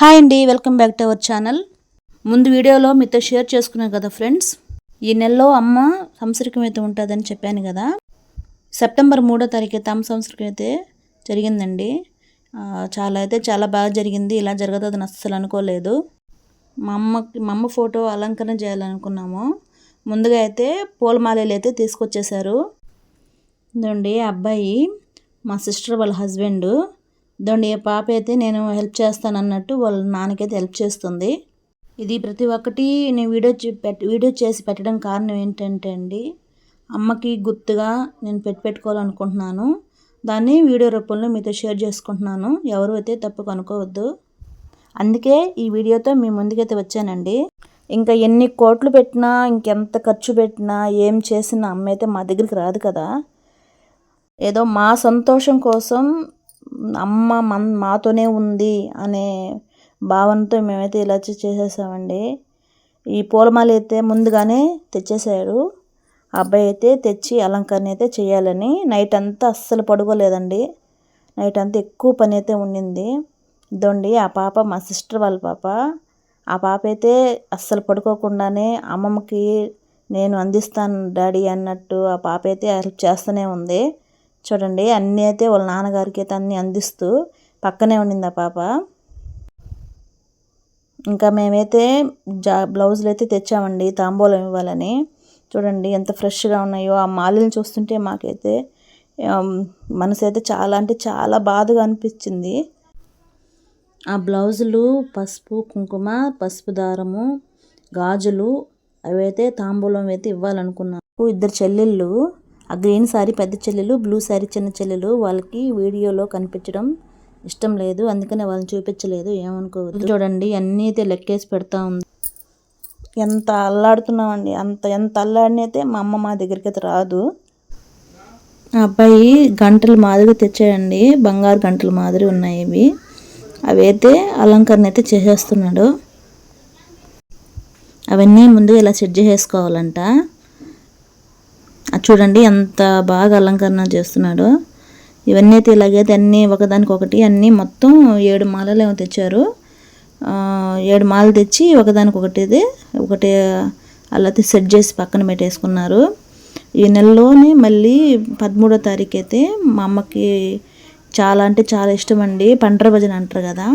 Hi అండి welcome back to our channel. ముందు వీడియోలో మీతో షేర్ చేసుకున్నాను కదా ఫ్రెండ్స్. ఈ నెలలో అమ్మ సంవత్సరికం అయితే ఉంటుందని చెప్పాను కదా. సెప్టెంబర్ మూడో తారీఖు అయితే అమ్మ సంవత్సరికం అయితే జరిగిందండి. చాలా అయితే చాలా బాగా జరిగింది. ఇలా జరగదని అస్సలు అనుకోలేదు. మా అమ్మకి మా అమ్మ ఫోటో అలంకరణ చేయాలనుకున్నాము. ముందుగా అయితే పూలమాలలు అయితే తీసుకొచ్చేసారు ఇదండి అబ్బాయి మా సిస్టర్ వాళ్ళ హస్బెండ్ ఇదండి ఈ పాప అయితే నేను హెల్ప్ చేస్తాను అన్నట్టు వాళ్ళ నాన్నకైతే హెల్ప్ చేస్తుంది. ఇది ప్రతి ఒక్కటి నేను వీడియో చే- పెట్ వీడియో చేసి పెట్టడం కారణం ఏంటంటే అండి అమ్మకి గుర్తుగా నేను పెట్టి పెట్టుకోవాలనుకుంటున్నాను. దాన్ని వీడియో రూపంలో మీతో షేర్ చేసుకుంటున్నాను. ఎవరు అయితే తప్పు కనుక్కోవద్దు అందుకే ఈ వీడియోతో మీ ముందుకైతే వచ్చానండి. ఇంకా ఎన్ని కోట్లు పెట్టినా ఇంకెంత ఖర్చు పెట్టినా ఏం చేసినా అమ్మ అయితే మా దగ్గరికి రాదు కదా. ఏదో మా సంతోషం కోసం అమ్మ మన్ మాతోనే ఉంది అనే భావనతో మేమైతే ఇలా చేసేసామండి. ఈ పూలమాల అయితే ముందుగానే తెచ్చేసారు ఆ అబ్బాయి అయితే తెచ్చి అలంకరణ అయితే చేయాలని. నైట్ అంతా అస్సలు పడుకోలేదండి. నైట్ అంతా ఎక్కువ పని అయితే ఉండింది. ఇదండి ఆ పాప మా సిస్టర్ వాళ్ళ పాప. ఆ పాప అయితే అస్సలు పడుకోకుండానే అమ్మమ్మకి నేను అందిస్తాను డాడీ అన్నట్టు ఆ పాప అయితే హెల్ప్ చేస్తూనే ఉంది. చూడండి అన్నీ అయితే వాళ్ళ నాన్నగారికి అయితే అన్నీ అందిస్తూ పక్కనే ఉండింది ఆ పాప. ఇంకా మేమైతే జా బ్లౌజులు అయితే తెచ్చామండి తాంబూలం ఇవ్వాలని. చూడండి ఎంత ఫ్రెష్గా ఉన్నాయో ఆ మాలలు చూస్తుంటే మాకైతే మనసు అయితే చాలా అంటే చాలా బాధగా అనిపించింది. ఆ బ్లౌజులు పసుపు కుంకుమ పసుపు దారము గాజులు అవైతే తాంబూలం అయితే ఇవ్వాలనుకున్నాను ఇద్దరు చెల్లెళ్ళు ఆ గ్రీన్ శారీ పెద్ద చెల్లెలు బ్లూ శారీ చిన్న చెల్లెలు వాళ్ళకి వీడియోలో కనిపించడం ఇష్టం లేదు. అందుకనే వాళ్ళని చూపించలేదు. ఏమనుకోవద్దు. చూడండి అన్నీ అయితే లెక్కేసి పెడతా ఉంది. ఎంత అల్లాడుతున్నామండి. అంత ఎంత అల్లాడిన అయితే మా అమ్మ మా దగ్గరికి అయితే రాదు. ఆ అబ్బాయి గంటలు మాదిరి తెచ్చాడండి. బంగారు గంటలు మాదిరి ఉన్నాయి ఇవి. అవి అయితే అలంకరణ అయితే చేసేస్తున్నాడు. అవన్నీ ముందు ఇలా సెట్ చేసేసుకోవాలంట. చూడండి ఎంత బాగా అలంకరణ చేస్తున్నాడో. ఇవన్నీ అయితే ఇలాగైతే అన్నీ ఒకదానికి ఒకటి అన్నీ మొత్తం ఏడు మాలలు ఏమో తెచ్చారు. ఏడు మాలలు తెచ్చి ఒకదానికి ఒకటి ఒకటి అలా అయితే సెట్ చేసి పక్కన పెట్టేసుకున్నారు. ఈ నెలలోనే మళ్ళీ పదమూడో తారీఖు అయితే మా అమ్మకి చాలా అంటే చాలా ఇష్టం అండి పండ్ర భజన అంటారు కదా.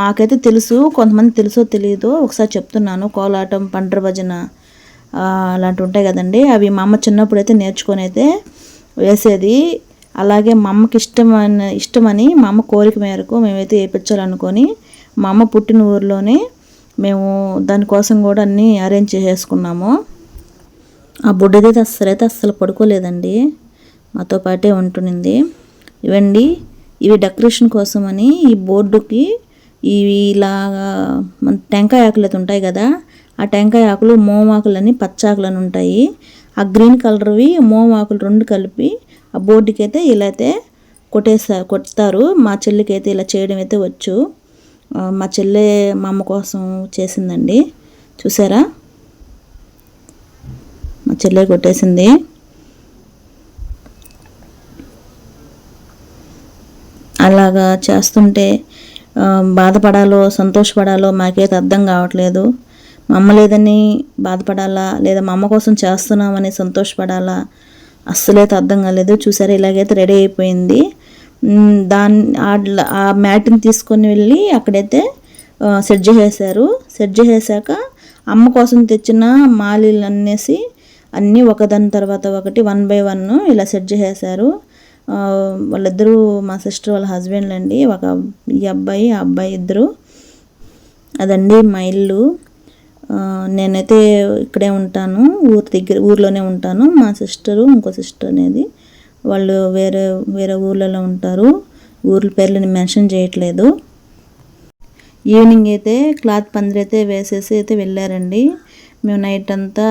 మాకైతే తెలుసు కొంతమంది తెలుసో తెలియదో ఒకసారి చెప్తున్నాను. కోలాటం పండ్ర భజన అలాంటివి ఉంటాయి కదండి. అవి మా అమ్మ చిన్నప్పుడు అయితే నేర్చుకొని అయితే వేసేది. అలాగే మా అమ్మకి ఇష్టమైన ఇష్టమని మా అమ్మ కోరిక మేరకు మేమైతే వేయించాలనుకొని మా అమ్మ పుట్టిన ఊరిలోనే మేము దానికోసం కూడా అన్నీ అరేంజ్ చేసేసుకున్నాము. ఆ బుడ్డదైతే అస్సలైతే అస్సలు పడుకోలేదండి. మాతో పాటే ఉంటునింది. ఇవండి ఇవి డెకరేషన్ కోసమని ఈ బోర్డుకి ఇవి ఇలాగా మన టెంకాయ ఆకులు అయితే ఉంటాయి కదా ఆ టెంకాయ ఆకులు మోమాకులని పచ్చాకులు అని ఉంటాయి. ఆ గ్రీన్ కలర్వి మోమాకులు రెండు కలిపి ఆ బోర్డుకి అయితే ఇలా అయితే కొట్టేసా కొడతారు. మా చెల్లికి అయితే ఇలా చేయడం అయితే వచ్చు. మా చెల్లె మా అమ్మ కోసం చేసిందండి. చూసారా? మా చెల్లె కొట్టేసింది. అలాగా చేస్తుంటే బాధపడాలో సంతోషపడాలో మాకైతే అర్థం కావట్లేదు. మా అమ్మ లేదని బాధపడాలా? లేదా మా అమ్మ కోసం చేస్తున్నామని సంతోషపడాలా? అస్సలైతే అర్థం కాలేదు. చూసారా ఇలాగైతే రెడీ అయిపోయింది. దాన్ని ఆ- మ్యాట్ని తీసుకొని వెళ్ళి అక్కడైతే సెట్ చేసేసారు సెట్ చేసేసాక అమ్మ కోసం తెచ్చిన మాలీలు అన్నేసి అన్నీ ఒకదాని తర్వాత ఒకటి వన్ బై వన్ ఇలా సెట్ చేసేసారు వాళ్ళిద్దరూ మా సిస్టర్ వాళ్ళ హస్బెండ్లు అండి ఒక ఈ అబ్బాయి ఆ అబ్బాయి ఇద్దరు. అదండి మా ఇల్లు. నేనైతే ఇక్కడే ఉంటాను ఊరి దగ్గర ఊర్లోనే ఉంటాను. మా సిస్టరు ఇంకో సిస్టర్ అనేది. వాళ్ళు వేరే వేరే ఊర్లలో ఉంటారు. ఊర్ల పేర్లు మెన్షన్ చేయట్లేదు. ఈవినింగ్ అయితే క్లాత్ పందిరి అయితే వేసేసి అయితే వెళ్ళారండి. మేము నైట్ అంతా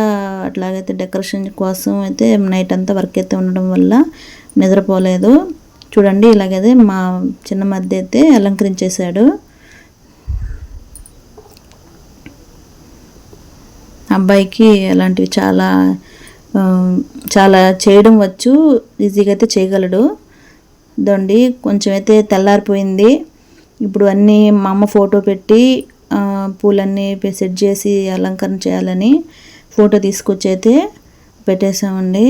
అట్లాగైతే డెకరేషన్ కోసం అయితే నైట్ అంతా వర్క్ అయితే ఉండడం వల్ల నిద్రపోలేదు. చూడండి ఇలాగైతే మా చిన్న మధ్య అయితే అలంకరించేశాడు. అబ్బాయికి అలాంటివి చాలా చాలా చేయడం వచ్చు. ఈజీగా అయితే చేయగలడు. దొండి కొంచెం అయితే తెల్లారిపోయింది. ఇప్పుడు అన్నీ మా అమ్మ ఫోటో పెట్టి పూలన్నీ సెట్ చేసి అలంకరణ చేయాలని ఫోటో తీసుకొచ్చి అయితే పెట్టేసామండి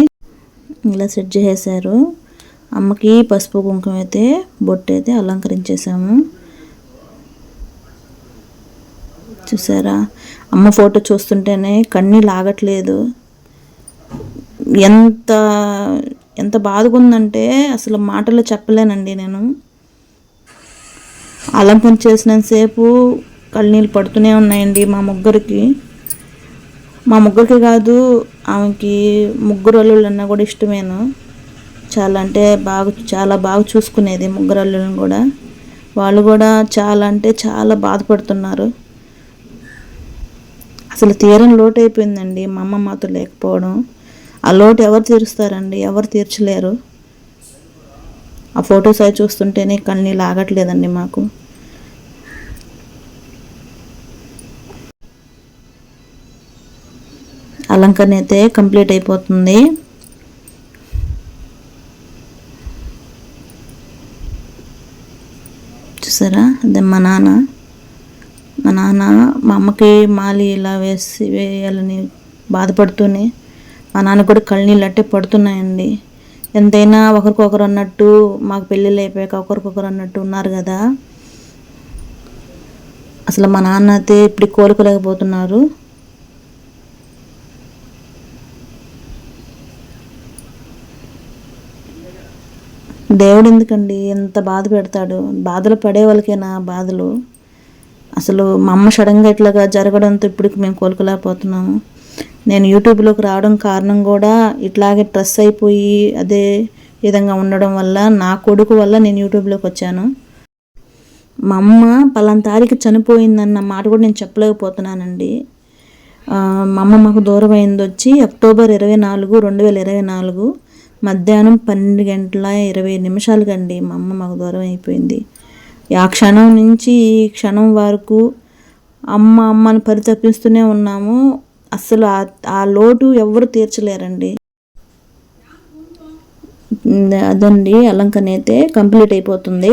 ఇలా సెట్ చేసేసారు అమ్మకి పసుపు కుంకుమ అయితే బొట్టు అయితే అలంకరించేసాము చూసారా? అమ్మ ఫోటో చూస్తుంటేనే కన్నీళ్ళు ఆగట్లేదు ఎంత ఎంత బాధగా ఉందంటే అసలు మాటలు చెప్పలేనండి నేను. అలంకరణ చేసినంతసేపు కళ్ళనీళ్ళు పడుతూనే ఉన్నాయండి మా ముగ్గురికి. మా ముగ్గురికి కాదు ఆమెకి ముగ్గురు అల్లుళ్ళు అన్నా కూడా ఇష్టమేను. చాలా అంటే బాగా చాలా బాగా చూసుకునేది ముగ్గురు అల్లుళ్ళని కూడా. వాళ్ళు కూడా చాలా అంటే చాలా బాధపడుతున్నారు. అసలు తీరం లోటు అయిపోయిందండి. మా అమ్మ మాతో లేకపోవడం. ఆ లోటు ఎవరు తీరుస్తారండి? ఎవరు తీర్చలేరు? ఆ ఫొటోస్ అవి చూస్తుంటేనే కన్నీళ్ళు లాగట్లేదండి మాకు. అలంకరణ అయితే కంప్లీట్ అయిపోతుంది. చూసారా? అదే మా నాన్న. నాన్న మా అమ్మకి మాలి ఇలా వేసి వేయాలని బాధపడుతూనే మా నాన్న కూడా కళ్ళనీళ్ళు అట్టే పడుతున్నాయండి. ఎంతైనా ఒకరికొకరు అన్నట్టు మాకు పెళ్ళిళ్ళు అయిపోయాక ఒకరికొకరు అన్నట్టు ఉన్నారు కదా. అసలు మా నాన్న అయితే ఇప్పుడు కోలుకోలేకపోతున్నారు. దేవుడు ఎందుకండి? ఎంత బాధ పెడతాడు? బాధలు పడే వాళ్ళకేనా బాధలు? అసలు మా అమ్మ సడన్గా ఇట్లాగా జరగడంతో ఇప్పటికి మేము కోలుకోలేకపోతున్నాము. నేను యూట్యూబ్లోకి రావడం కారణం కూడా ఇట్లాగే స్ట్రెస్ అయిపోయి అదే విధంగా ఉండడం వల్ల నా కొడుకు వల్ల నేను యూట్యూబ్లోకి వచ్చాను. మా అమ్మ పలానా తారీఖు చనిపోయిందన్న మాట కూడా నేను చెప్పలేకపోతున్నానండి. మా అమ్మ మాకు దూరం అయింది వచ్చి అక్టోబర్ ఇరవై నాలుగు రెండు వేల ఇరవై నాలుగు మధ్యాహ్నం పన్నెండు గంటల ఇరవై నిమిషాలకండి మా అమ్మ మాకు దూరం అయిపోయింది. ఆ క్షణం నుంచి ఈ క్షణం వరకు అమ్మ అమ్మని పరితపిస్తూనే ఉన్నాము. అసలు ఆ- ఆ లోటు ఎవరు తీర్చలేరండి. అదండి అలంకరణ అయితే కంప్లీట్ అయిపోతుంది.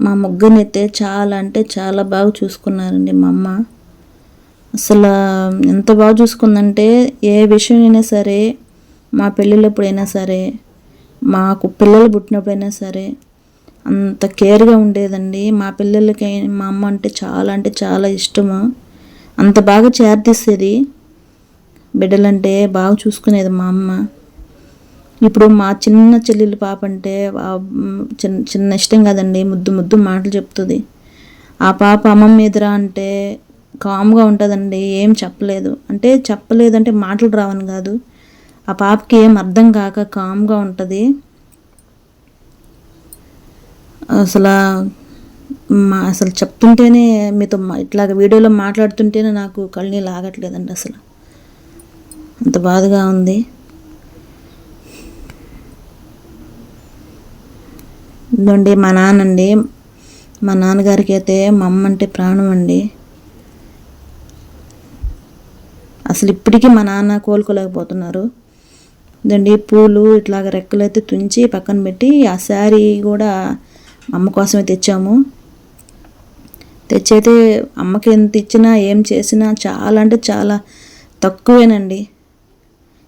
మా ముగ్గురిని అయితే చాలా అంటే చాలా బాగా చూసుకున్నారండి మా అమ్మ. అసలు ఎంత బాగా చూసుకుందంటే ఏ విషయం అయినా సరే మా పెళ్ళిళ్ళప్పుడైనా సరే మాకు పిల్లలు పుట్టినప్పుడైనా సరే అంత కేర్గా ఉండేదండి. మా పిల్లలకి మా అమ్మ అంటే చాలా అంటే చాలా ఇష్టము. అంత బాగా చేర్తీసేది బిడ్డలంటే బాగా చూసుకునేది మా అమ్మ. ఇప్పుడు మా చిన్న చెల్లెలు పాప అంటే చిన్న చిన్న ఇష్టం కదండి. ముద్దు ముద్దు మాటలు చెప్తుంది. ఆ పాప అమ్మమ్మ మీదరా అంటే కామ్గా ఉంటుందండి. ఏం చెప్పలేదు. అంటే చెప్పలేదు అంటే మాటలు రావని కాదు. ఆ పాపకి ఏం అర్థం కాక కామ్గా ఉంటుంది. అసలు మా అసలు చెప్తుంటేనే మీతో మా- ఇట్లాగ వీడియోలో మాట్లాడుతుంటేనే నాకు కళ్ళనీళ్ళు ఆగట్లేదండి అసలు. అంత బాధగా ఉంది. ఇదండి మా నాన్నండి. మా నాన్నగారికి అయితే మా అమ్మ అంటే ప్రాణం అండి. అసలు ఇప్పటికీ మా నాన్న కోలుకోలేకపోతున్నారు. ఇదండి పూలు ఇట్లాగ రెక్కలు అయితే తుంచి పక్కన పెట్టి ఆ శారీ కూడా అమ్మ కోసమే తెచ్చాము. తెచ్చైతే అమ్మకి ఎంత ఇచ్చినా ఏం చేసినా చాలా అంటే చాలా తక్కువేనండి.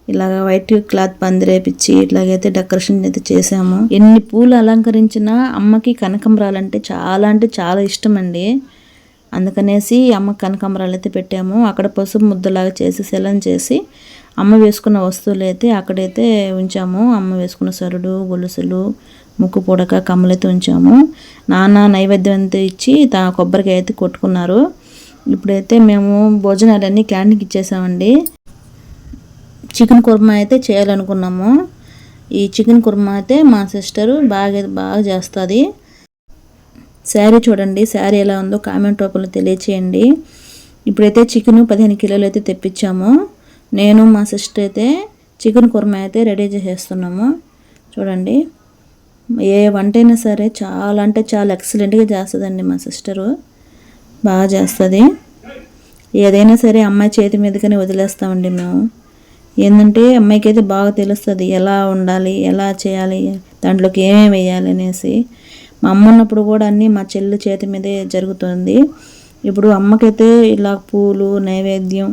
ఇలాగ వైట్ క్లాత్ పందిరేపిచ్చి ఇట్లాగైతే డెకరేషన్ అయితే చేసాము ఎన్ని పూలు అలంకరించినా అమ్మకి కనకంబరాలంటే చాలా అంటే చాలా ఇష్టం అండి అందుకనేసి అమ్మ కనకాంబరాలు అయితే పెట్టాము. అక్కడ పసుపు ముద్దలాగా చేసి సెలం చేసి అమ్మ వేసుకున్న వస్తువులు అయితే అక్కడైతే ఉంచాము. అమ్మ వేసుకున్న సరుడు గొలుసులు ముక్కు పూడక కమ్మలతో ఉంచాము. నాన్న నైవేద్యం అంతా ఇచ్చి తా కొబ్బరికాయ అయితే కొట్టుకున్నారు. ఇప్పుడైతే మేము భోజనాలన్నీ క్యాంటీన్కి ఇచ్చేసామండి. చికెన్ కుర్మా అయితే చేయాలనుకున్నాము. ఈ చికెన్ కుర్మా అయితే మా సిస్టరు బాగా బాగా చేస్తుంది. శారీ చూడండి శారీ ఎలా ఉందో కామెంట్ రూపంలో తెలియచేయండి. ఇప్పుడైతే చికెన్ పదిహేను కిలోలు అయితే తెప్పించాము. నేను మా సిస్టర్ అయితే చికెన్ కుర్మా అయితే రెడీ చేసేస్తున్నాము. చూడండి. ఏ వంట అయినా సరే చాలా అంటే చాలా ఎక్సలెంట్గా చేస్తుందండి మా సిస్టరు. బాగా చేస్తుంది. ఏదైనా సరే అమ్మాయి చేతి మీదకనే వదిలేస్తామండి మేము. ఏంటంటే అమ్మాయికి అయితే బాగా తెలుస్తుంది ఎలా ఉండాలి ఎలా చేయాలి దాంట్లోకి ఏమేమి వేయాలి అనేసి. మా అమ్మ ఉన్నప్పుడు కూడా అన్నీ మా చెల్లి చేతి మీదే జరుగుతుంది. ఇప్పుడు అమ్మకైతే ఇలా పూలు నైవేద్యం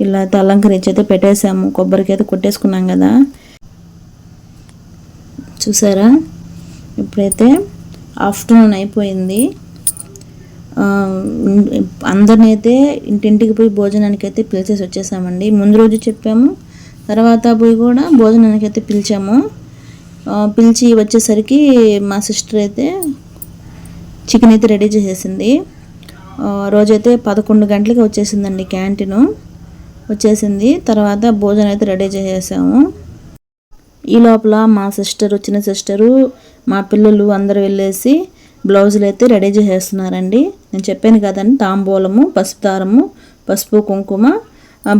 ఇలా అయితే అలంకరించి అయితే పెట్టేసాము కొబ్బరికి అయితే కొట్టేసుకున్నాం కదా. చూసారా? ఇప్పుడైతే ఆఫ్టర్నూన్ అయిపోయింది. అందరిని అయితే ఇంటింటికి పోయి భోజనానికి అయితే పిలిచేసి వచ్చేసామండి. ముందు రోజు చెప్పాము తర్వాత పోయి కూడా భోజనానికి అయితే పిలిచాము పిలిచి వచ్చేసరికి మా సిస్టర్ అయితే చికెన్ అయితే రెడీ చేసేసింది. రోజైతే పదకొండు గంటలకి వచ్చేసిందండి క్యాంటీను. వచ్చేసింది తర్వాత భోజనం అయితే రెడీ చేసేసాము. ఈ లోపల మా సిస్టరు చిన్న సిస్టరు మా పిల్లలు అందరు వెళ్ళేసి బ్లౌజులు అయితే రెడీ చేసేస్తున్నారండి. నేను చెప్పాను కదండి తాంబూలము పసుపు దారము పసుపు కుంకుమ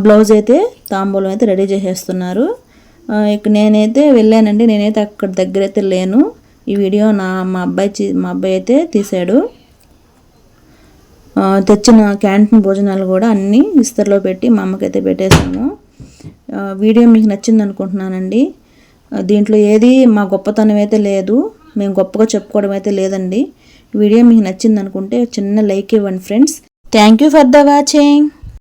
బ్లౌజ్ అయితే తాంబూలం అయితే రెడీ చేసేస్తున్నారు. ఇక నేనైతే వెళ్ళానండి నేనైతే అక్కడ దగ్గర అయితే లేను. ఈ వీడియో నా మా అబ్బాయి మా అబ్బాయి అయితే తీశాడు. తెచ్చిన క్యాంటీన్ భోజనాలు కూడా అన్నీ విస్తరలో పెట్టి మా అమ్మకైతే పెట్టేశాము. వీడియో మీకు నచ్చింది అనుకుంటున్నానండి దీంట్లో ఏది మా గొప్పతనం అయితే లేదు మేము గొప్పగా చెప్పుకోవడం అయితే లేదండి. వీడియో మీకు నచ్చింది అనుకుంటే చిన్న లైక్ ఇవ్వండి friends. Thank you for the watching